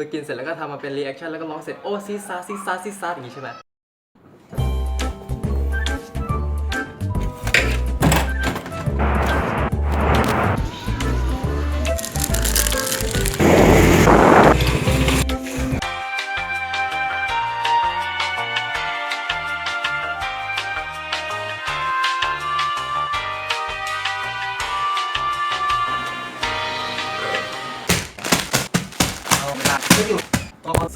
คือกินเสร็จแล้วก็ทำมาเป็นรีแอคชั่นแล้วก็ร้องเสร็จโอ้ซีซาซีซาซีซาอย่างงี้ใช่ไหม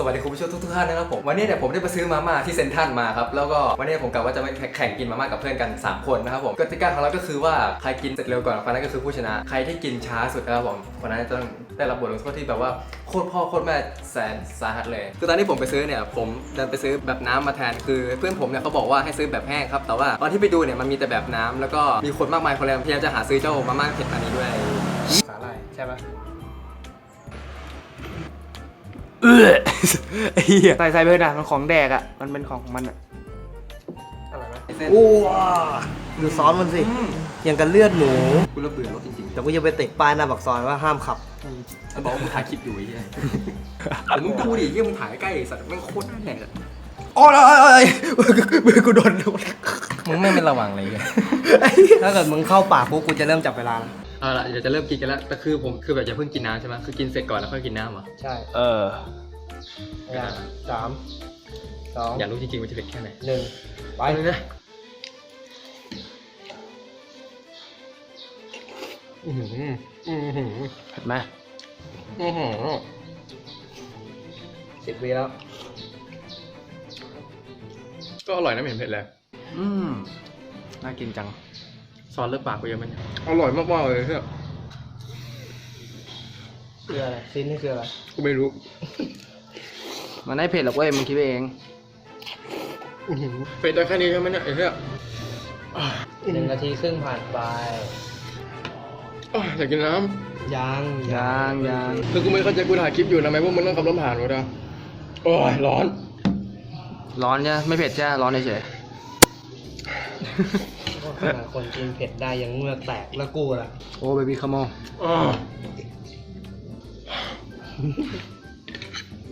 วัสดีคุณผู้ชมทุกๆท่านนะครับผมวันนี้เนี่ยผมได้ไปซื้อมาม่าที่เซนทรัลมาครับแล้วก็วันนี้ผมกะว่าจะมาแข่งกินมาม่ากับเพื่อนกัน 3 คนนะครับผมกติกาของเราก็คือว่าใครกินเสร็จเร็วก่อนคนนั้นก็คือผู้ชนะใครที่กินช้าสุดนะครับผมคนนั้นจะต้องได้รับบทลงโทษที่แบบว่าโคตรพ่อโคตรแม่แสนสาหัสเลยคือตอนที่ผมไปซื้อเนี่ยผมดันไปซื้อแบบน้ำมาแทนคือ เพื่อนผมเนี่ยเขาบอกว่าให้ซื้อแบบแห้งครับแต่ว่าตอนที่ไปดูเนี่ยมันมีแต่แบบน้ำแล้วก็มีคนมากมายคนเลยพยายามจะหาซื้อเจ้ามาม่าเผ็ดอันนี้ด้วยสาหร่ายใช่ปะ เออไอ้เหี้ยใส่ใส่ไปเถอะนะมันของแดกอะ มันเป็นของของมันอะอร่อยไหมไอ้เส้นโอ้ว้าดูซอสมันสิ อย่างกับเลือดหมู กูเริ่มเบื่อรถจริงๆแต่กูจะไปติดป้ายหน้าปากซอยว่าห้ามขับแล้วบอกว่ามึงถ่ายคลิปอยู่ไอ้เหี้ยแต่มึงดูดิเหี้ยมึงถ่ายใกล้ไอ้สัตว์แม่งโคตรน่าแหลกอะโอ้ยโอ้ยโอ้ยมือกูโดนโดนมึงไม่เป็นระวังเลยถ้าเกิดมึงเข้าปากปุ๊บกูจะเริ่มจับเวลาแล้ว เอาละเดี๋ยวจะเริ่มกินกันแล้วแต่คือผมคือแบบอย่าเพิ่งกินน้ำใช่ไหมคือกินเสร็จก่อนแล้วค่อยกินน้ำเหรอใช่เอออย่างสามสองอยากรู้จริงๆว่าจะเผ็ดแค่ไหนหนึ่งไปไปเลยนะอือหืออือหือเห็นไหมอือหือสิบวิแล้ว ก็อร่อยนะไม่เห็นเผ็ดเลยอืมน่ากินจัง ซอสเลือกปากกูเยอะไหมเนี่ยอร่อยมากๆเลยเพื่อนคืออะไรซีนนี่คืออะไรกูไม่รู้ มันไม่เผ็ดหรอกเว้ยมึงคิดไปเองอื้อหือเผ็ดได้แค่นี้ใช่ไหมเนี่ยไอ้เหี้ยหนึ่งนาทีครึ่งผ่านไปอ้าวอยากกินน้ยังยางยางำคือกูไม่เข้าใจกูถ่ายคลิปอยู่ทำไมพวกมึงต้องขับรถผ่านวะเด้อโอ้ยร้อน ร้อนใช่ไหมไม่เผ็ดใช่ไหมร้อนเฉยขนาด คนกินเผ็ดได้ยังเมือกแตกแล้วกูล่ะๆโอ้เบบี้คัมออ้าว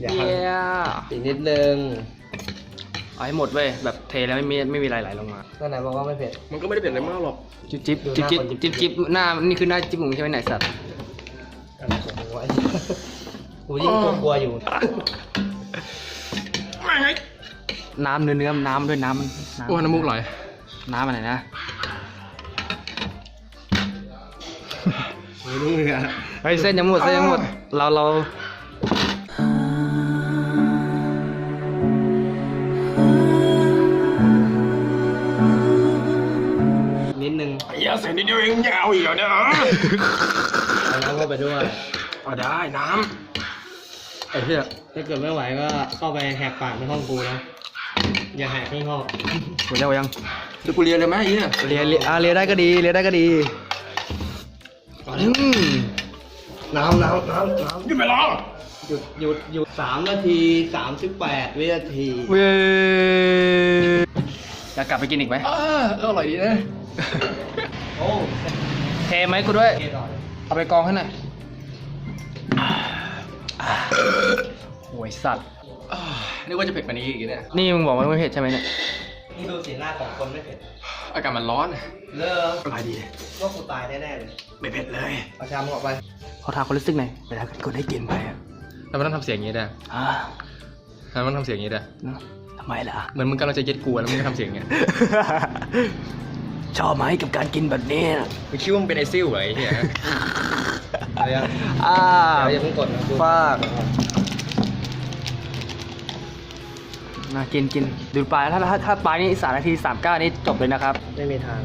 อย่าเย้อีกนิดนึงเอาให้หมดเว้ยแบบเทแล้วไม่มีไม่มีอะไรไหลลงมาก็ไหนบอกว่าไม่เผ็ด มันก็ไม่ได้เผ็ดอะไรมากหรอก จิ๊บจิ๊บดูหจิ๊บน้าจิ๊บคนจิ๊บจิ๊บหน้านี่คือหน้าจิ๊บหมูใช่ไหมไหนสัตว์อะไรของมึงวะกูยิ่งกลัวๆอยู่ น้ำเนื้อเนื้อน้ำด้วยน้ำน้ำโอ้ยน้ำมูกไหลน้ำอะไรนะ ไม่รู้เลยอะเฮ้ยเส้นยังหมดเส้นยังหมดเราเรานิดนึงอย่าใส่นิดเดียวเองอย่าเอาอีกเหรอเนี่ยเอาน้ำเข้าไปด้วยเอาได้น้ำไอ้เหี้ยถ้าเกิดไม่ไหวก็เข้าไปแหกปากในห้องกูนะ อย่าแหกข้างนอกหมดยังหมดยังจะกูเรียนเลยไหมไอ้เหี้ยเรียนเรียนอะเรียนได้ก็ดีเรียนได้ก็ดี อืมน้ำน้ำน้ำน้หยุดไปรอำหยุดหยุดหยุดสามนาทีสามสิบแปดวินาทีเว้ยอยากกลับไปกินอีกไหมเออเอออร่อยดีนะโอ้เทไหมกูด้วยเกต่อเลยเอาไปกองให้หน่อยโวยสัตว์อ้าวนึกว่าจะเผ็ดกว่านี้อีกเนี่ย นี่มึงบอกว่าไม่เผ็ดใช่ไหมเนี่ย นี่ดูสีหน้าของคนไม่เผ็ด อากาศมันร้อนเลิกอร่อยดีว่ากูตายแน่ๆเลย ไม่เผ็ดเลยเอาชามออกไปขอถามความรู้สึกหน่อยเวลากูได้กินไปอะแล้วมันต้องทำเสียงอย่างนี้ด้วยอ่าแล้วมันต้องทำเสียงอย่างนี้ด้วยเนอะทำไมล่ะ เหมือนมึงกำลังจะยึดกูแล้วมึงก็ทำเสียงอย่างเงี้ยชอบไหมกับการกินแบบนี้มึงคิดว่ามึงเป็นไอซิลเหรอไอ้เหี้ยเอายังอ่าเดี๋ยวอย่าเพิ่งกดนะกู ฟาก มากินกินดูปลายถ้าถ้าถ้าปลายนี่สามนาทีสามเก้านี่จบเลยนะครับไม่มีทาง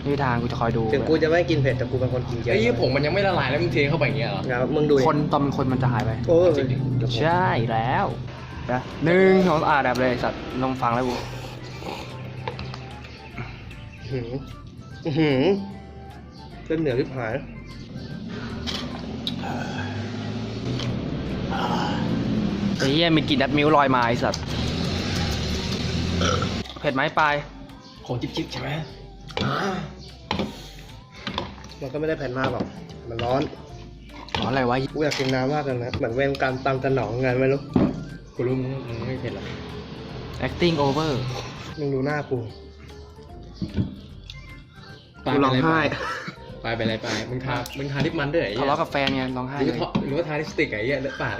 ไม่มีทางกูจะคอยดูถึงกูจะไม่กินเผ็ดแต่กูเป็นคนกินเยอะไอ้ยี่ผงมันยังไม่ละลายแล้วมึงเทเข้าไปอย่างเงี้ยเหรอนะมึงดูดิคนตอนเป็นคนมันจะหายไปโอ้ยจริงดิใช่แล้วนะหนึ่งสองอ่าแบบเลยสัตว์ลองฟังแล้วกูหืมอื้อหืมเส้นเหนียวที่หายไอ้เหี้ยมีกลิ่นดัดมิวลอยมาไอ้สัตว์ เผ็ดไหมปลายของจิ๊บจิ๊บใช่ไหมมันก็ไม่ได้แผ่นมากหรอก มันร้อนอ๋ออะไรวะกูอยากกินน้ำมากเลยนะเหมือนเวรกรรมตามสนองไงไม่รู้กูรู้มึงมึงไม่เผ็ดหรอก acting over มึงดูหน้ากูกูร้องไห้ปลายเป็นไรปลายมึงทามึงทาลิปมันด้วยไอ้ทะเหี้ยเลาะกับแฟนไงร้องไห้หรือเลยว่าหรือว่าทาลิปสติกไอ้เหี้ยเลอะปาก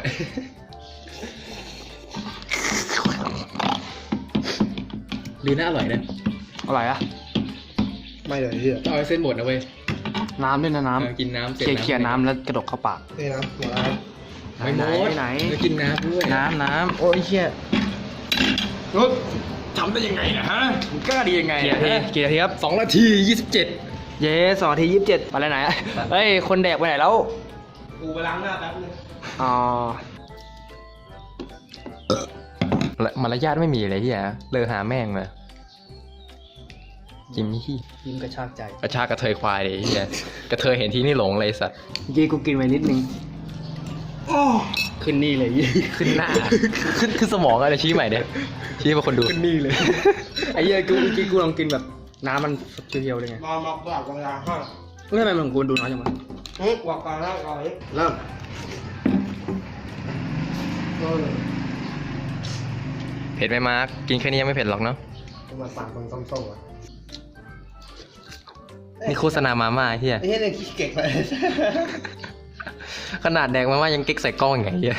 ดูน่าอร่อยนะอะไรอะไม่เลยเฮียต้องเอาให้เส้นหมดนะเว้ยน้ำด้วยนะเออน้ำกินน้ำเสร็จเขี่ยเขี่ยน้ำแล้วกระดกเข้าปากนี่นะหัวร้านไม่หมดไปไหนเออกินน้ำด้วยน้ำน้ำโอ้ยเชี่ยทำได้ยังไงนะฮะมึงกล้าดียังไงกี่นาทีกี่นาทีครับ สองนาทียี่สิบเจ็ดเย้สองนาทียี่สิบเจ็ดไปไหนอะเฮ้ย คนแดกไปไหนแล้ว กูไปล้างหน้าแป๊บนึงอ๋อ มารยาทไม่มีเลยเฮียเลอหาแม่งเลยกินที่ยิ้มกระชากใจกระชากกระเทยควายเลยเฮียกระเทยเห็นที่นี่หลงเลยสัตว์เมื่อกี้กูกินไปนิดนึงขึ้นนี่เลยขึ้นหน้า ขึ้นขึ้นสมองอะไรชี้ใหม่เด้ชี้มาคนดูขึ้นนี่เลยไอ้เหี้ยกูเมื่อกี้กูลองกินแบบน้ำมันเพียวๆเลยไงมามาฝากกำลังห้าเฮ้ยทำไมมันของกูดูน้อยจังวะฮึวากกลางห้าก่อนเริ่มเออเผ็ดไหมมาร์กกินแค่นี้ยังไม่เผ็ดหรอกเนาะกูมาสั่งคนส้มๆอะนี่โฆษณามาม่าเฮียไอ้เฮียเนี่ยขี้เก๊กเลยขนาดแดกมาม่ายังเก๊กใส่กล้องอย่างเงี้ย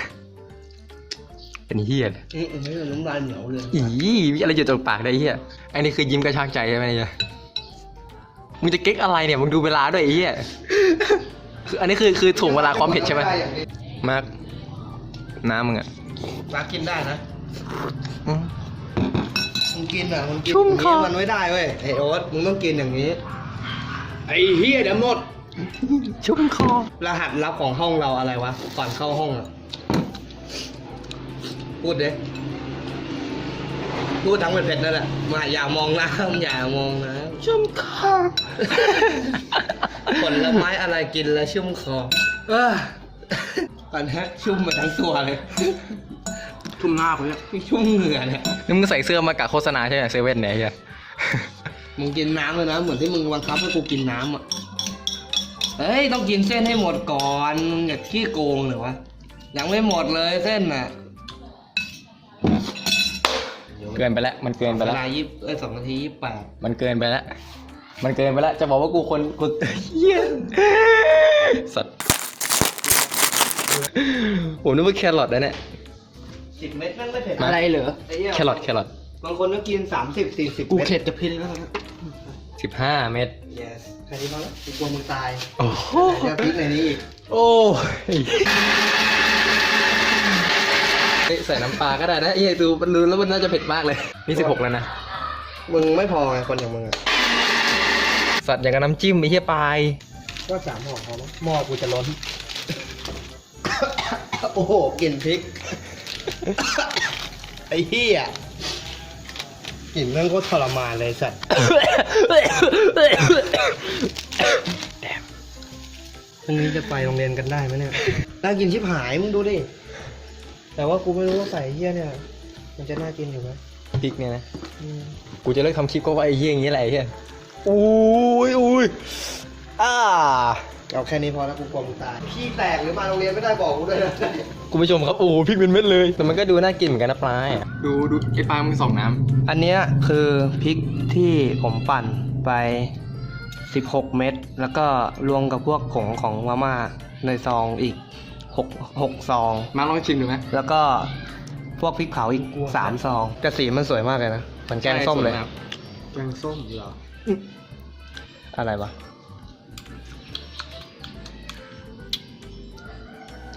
เป็นเฮียเลยอืมอืมน้ำลายเหนียวเลยอีมีอะไรอยู่ตรงปากได้เฮียไอ้นี่คือยิ้มกระชากใจใช่ไหมเนี่ยมึงจะเก๊กอะไรเนี่ยมึงดูเวลาด้วยไอ้เฮียคืออันนี้คือคือถ่วงเวลาความเผ็ดใช่ไหมมาร์กน้ำมึงอะรักกินได้นะอื มมึงกินอะมึงกินชุ่มอย่างคอนี้มันไม่ได้เว้ยไอโอ๊ตมึงต้องกินอย่างนี้ ไอ้เหี้ยเดี๋ยวหมด ชุ่มคอ รหัสลับของห้องเราอะไรวะ ก่อนเข้าห้องอะพูดเด้พูดทั้งเป็นเผ็ดนั่นแหละมาอย่ามองน้ำอย่ามองน้ชุ่มคอำผลไม้อะไรกินแล้วชุ่มคอเออตอนนี้ชุ่มไปทั้งตัวเลย ทุ่มหน้ากูเนี่ยชุ่มเหงื่อเนี่ยนี่มึงใส่เสื้อมากะโฆษณาใช่ไหมเซเว่นเนี่ยไอ้เฮียมึงกินน้ำเลยนะ เหมือนที่มึงบังคับให้กูกินน้ำอะเฮ้ยต้องกินเส้นให้หมดก่อนมึงอย่าขี้โกงเหรอวะยังไม่หมดเลยเส้นน่ะเกินไปแล้วมันเกินไปเวแล้ว ลายี่เอ้ยสองนาทียี่แปดมันเกินไปแล้ว มันเกินไปแล้ว จะบอกว่ากูคนกูเหี้ยสัตว์ผมนึกว่าแครอทนะเนี่ย สิบเม็ดนั่นไม่เผ็ดอะไรเหรอไอ้เหี้ยแครอทแครอทบางคนก็กินสามสิบสี่สิบกูเข็ดจะพินแล้วนะ สิบห้าเม็ด yes แค่นี้พอแล้วกูกลัวมึงตายโอ้โหเดี๋ยวพริกในนี้อีกโอ้ยเฮ้ยใส่น้ำปลาก็ได้นะเอ้ยดูมันดูแล้วมันน่าจะเผ็ดมากเลย นี่สิบหกแล้วนะ มึงไม่พอไงคนอย่างมึงอะสัตว์อย่างกับน้ำจิ้มไอ้เหี้ยปลาย ก็สามห่อพอมั้งหม้อกูจะล้น โอ้โหกลิ่นพริก ไอ้เหี้ยกลิ่นแม่งโคตรทรมานเลยสัตว์พรุ่งนี้จะไปโรงเรียนกันได้ไหมเนี่ยน่ากินชิบหายมึงดูดิ แต่ว่ากูไม่รู้ว่าใส่เหี้ยเนี่ย มันจะน่ากินอยู่ไหมพริกเนี่ยนะ อืมกูจะเลิกทำคลิปก็ว่าไอ้เหี้ยอย่างนี้แหละไอ้เหี้ยอุ้ยอุ้ยอ่า เอาแค่นี้พอแล้วกูกลัวมึงตายพี่แตกหรือมาโรงเรียนไม่ได้บอกกูด้วยนะคุณผู้ชมครับโอ้โหพริกเป็นเม็ดเลยแต่มันก็ดูน่ากินเหมือนกันนะปลายอะดูดูไอ้ปลามึงสองน้อันเนี้ยคือพริกที่ผมปั่นไป 16 เม็ดแล้วก็รวมกับพวกผงของมาม่าในซองอีก6 6ซองำมาลองชิมดูไหม แล้วก็พวกพริกเผาอีก3ซองแต่สีมันสวยมากเลยนะเหมือนแกงส้มเลย แกงส้มเหรอ อะไรวะ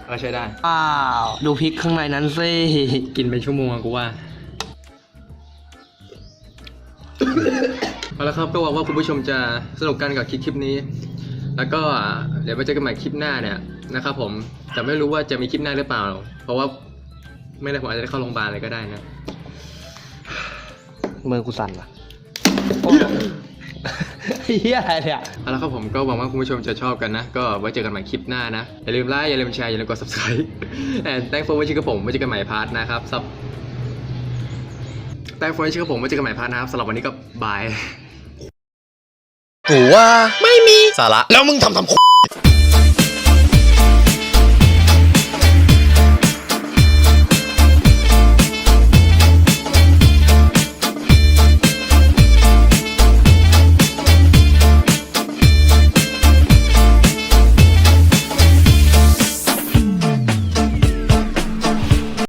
ก็ใช้ได้อ้าวดูพริกข้างในนั้นสิ กินเป็นชั่วโมงอะกูว่าเอาละครับก็หวังว่าคุณผู้ชมจะสนุกกันกับคลิปคลิปนี้ แล้วก็เดี๋ยวไปเจอกันใหม่คลิปหน้าเนี่ยนะครับผมแต่ไม่รู้ว่าจะมีคลิปหน้าหรือเปล่า เพราะว่าไม่ได้ผมอาจจะได้เข้าโรงพยาบาลอะไรก็ได้นะมือกูสั่นว่ะ เฮียอะไรเนี่ย เอาละครับผมก็หวังว่าคุณผู้ชมจะชอบกันนะ ก็ไว้เจอกันใหม่คลิปหน้านะ อย่าลืมไลค์อย่าลืมแชร์อย่าลืมกด subscribe and thanks for watching กับผมไว้เจอกันใหม่พาร์ทนะครับซับ thanks for watching กับผมไว้เจอกันใหม่พาร์ทนะครับสำหรับวันนี้ก็บาย กูว่าไม่มีสาระ แล้วมึงทำทำ